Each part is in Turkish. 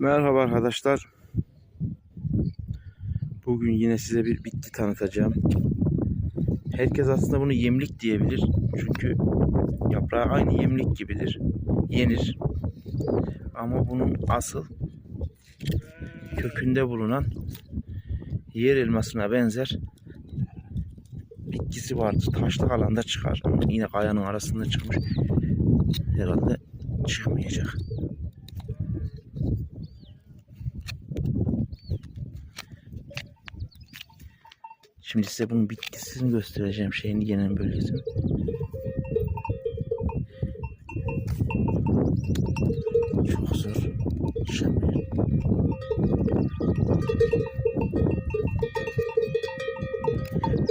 Merhaba arkadaşlar. Bugün yine size bir bitki tanıtacağım. Herkes aslında bunu yemlik diyebilir. Çünkü yaprağı aynı yemlik gibidir. Yenir. Ama bunun asıl kökünde bulunan yer elmasına benzer bitkisi vardır. Taşlık alanda çıkar. Yine kayanın arasında çıkmış. Herhalde çıkmayacak. Şimdi size bunun bitkisini göstereceğim şeyini genel bölgesini. Çok zor. Düşemiyorum.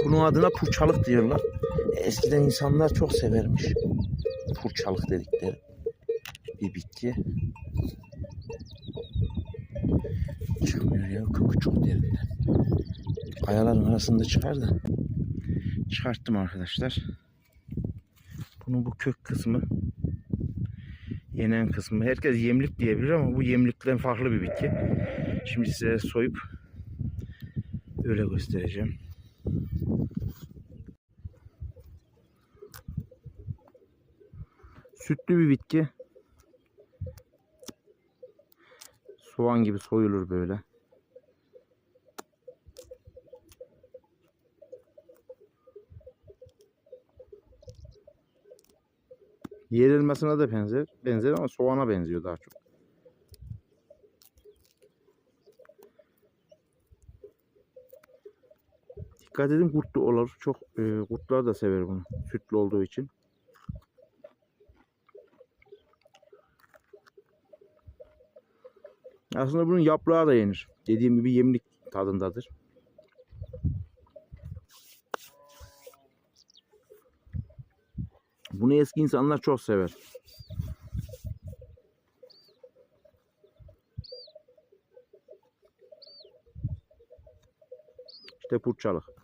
Bunun adına purçalık diyorlar. Eskiden insanlar çok severmiş. Purçalık dedikleri bir bitki. Çıkmıyor ya kökü çok derinden. Kayaların arasında çıkar da. Çıkarttım arkadaşlar. Bunun bu kök kısmı yenen kısmı. Herkes yemlik diyebilir ama bu yemlikten farklı bir bitki. Şimdi size soyup öyle göstereceğim. Sütlü bir bitki. Soğan gibi soyulur böyle. Yer elmasına da benzer. Benzer ama soğana benziyor daha çok. Dikkat edin kurtlu olur. Çok e, kurtlar da sever bunu. Sütlü olduğu için. Aslında bunun yaprağı da yenir. Dediğim gibi yemlik tadındadır. Bunu eski insanlar çok sever. İşte purçalık.